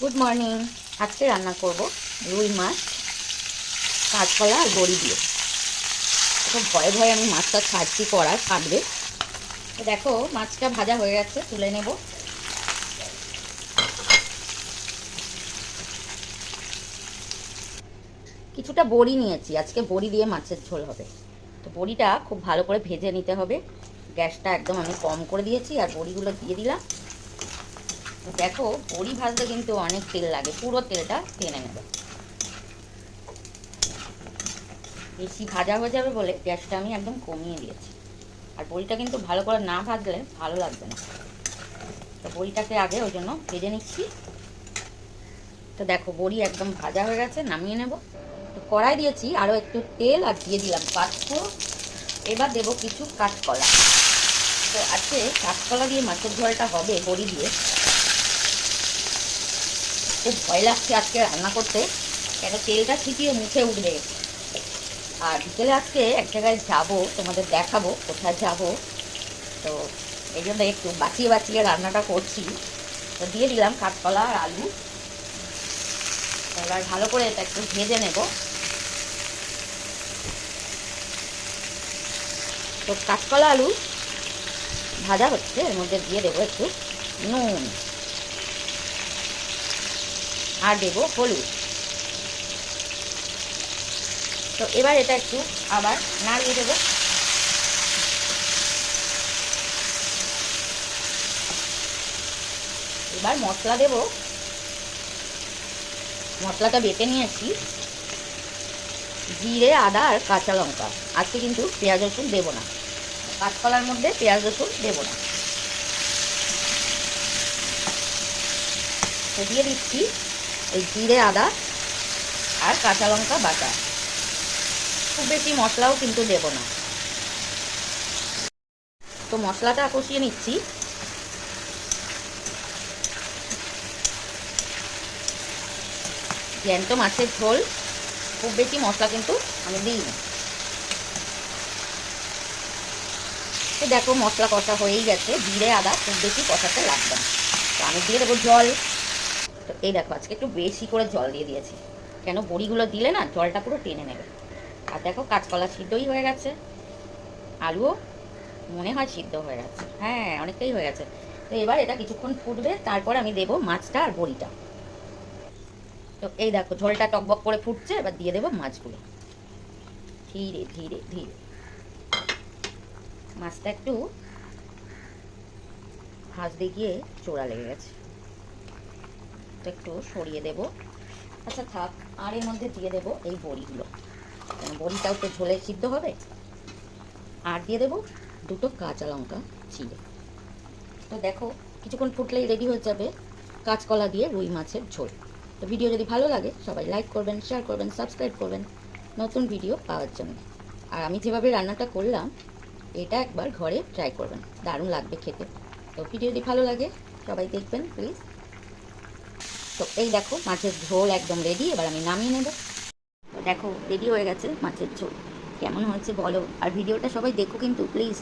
Good morning আজকে রান্না করব রুই মাছ, কাঁচকলা আর বড়ি দিয়ে। এখন ভয়ে ভয়ে আমি মাছটা ছাড়ছি করার কাটবে তো দেখো, মাছটা ভাজা হয়ে গেছে, তুলে নেব। কিছুটা বড়ি নিয়েছি, আজকে বড়ি দিয়ে মাছের ঝোল হবে। তো বড়িটা খুব ভালো করে ভেজে নিতে হবে। গ্যাসটা একদম আমি কম করে দিয়েছি, আর বড়িগুলো দিয়ে দিলাম। দেখো, বড়ি ভাজতে কিন্তু অনেক তেল লাগে। পুরো তেলটা টেনে নেবে। বেশি ভাজা হয়ে যাবে বলে গ্যাসটা আমি একদম কমিয়ে দিয়েছি। আর বড়িটা কিন্তু ভালো করে না ভাজলে ভালো লাগবে না। তো বড়িটাকে আগে ওই জন্য ভেজে নিচ্ছি। তো দেখো, বড়ি একদম ভাজা হয়ে গেছে, নামিয়ে নেব। তো কড়াই দিয়েছি, আরও একটু তেল আর দিয়ে দিলাম পাঁচফোড়ন। এবার দেবো কিছু কাঁচকলা। তো আজকে কাঁচকলা দিয়ে মাছের ঝোলটা হবে বড়ি দিয়ে। খুব ভয় লাগছে আজকে রান্না করতে, কেন তেলটা ছিটিয়ে মুখে উঠবে। আর বিকেলে আজকে এক জায়গায় যাব, তোমাদের দেখাবো কোথায় যাব। তো এই জন্য একটু বাঁচিয়ে বাঁচিয়ে রান্নাটা করছি। তো দিয়ে দিলাম কাঁচকলা আর আলু। এবার ভালো করে এটা একটু ভেজে নেব। তো কাঁচকলা আলু ভাজা হচ্ছে, এর মধ্যে দিয়ে দেবো একটু নুন। আর দেবো হলুদ। তো এবার এটা একটু আবার নাড়িয়ে দেবো। এবার মশলা দেব। মশলাটা বেটে নিয়েছি। জিরে, আদা আর কাঁচা লঙ্কা। আজকে কিন্তু পেঁয়াজ রসুন দেবো না। কাঁচকলার মধ্যে পেঁয়াজ রসুন দেবো না। দিয়ে দিচ্ছি। এই জিরে, আদা আর কাঁচা লঙ্কা বাটা। খুব বেশি মশলাও কিন্তু দেব না। তো মশলাটা কষিয়ে নিচ্ছি। জ্যান্ত মাছের ঝোল, খুব বেশি মশলা কিন্তু আমি দিই না তো দেখো মশলা কষা হয়েই গেছে, জিরে, আদা খুব বেশি কষাতে লাগবে তো আমি দিয়ে দেবো জল। তো এই দেখো, আজকে একটু বেশি করে জল দিয়ে দিয়েছি। কেন? বড়িগুলো দিলে না জলটা পুরো টেনে নেবে। আর দেখো, কাঁচকলা সিদ্ধই হয়ে গেছে। আলুও মনে হয় সিদ্ধ হয়ে গেছে। হ্যাঁ অনেকটাই হয়ে গেছে। তো এবার এটা কিছুক্ষণ ফুটবে, তারপর আমি দেবো মাছটা আর বড়িটা। তো এই দেখো, ঝোলটা টকবক করে ফুটছে, এবার দিয়ে দেবো মাছগুলো। ধীরে ধীরে ধীরে। মাছটা একটু ভাজতে গিয়ে চোরা লেগে গেছে। তো একটু সরিয়ে দেব। আচ্ছা থাক, আর এর মধ্যে দিয়ে দেবো এই বড়িগুলো। বড়িটাও তো ঝোলে সিদ্ধ হবে? আর দিয়ে দেবো দুটো কাঁচা লঙ্কা চিড়ে তো দেখো, কিছুক্ষণ ফুটলেই রেডি হয়ে যাবে কাঁচকলা দিয়ে রুই মাছের ঝোল। তো ভিডিও যদি ভালো লাগে, সবাই লাইক করবেন শেয়ার করবেন সাবস্ক্রাইব করবেন। নতুন ভিডিও পাওয়ার জন্য। আর আমি যেভাবে রান্নাটা করলাম, এটা একবার ঘরে ট্রাই করবেন। দারুণ লাগবে খেতে। তো ভিডিও যদি ভালো লাগে, সবাই দেখবেন প্লিজ তো এই দেখো, মাছের ঝোল একদম রেডি এবার আমি নামিয়ে নেব। তো দেখো রেডি হয়ে গেছে মাছের ঝোল। কেমন হয়েছে বলো? আর ভিডিওটা সবাই দেখো কিন্তু প্লিজ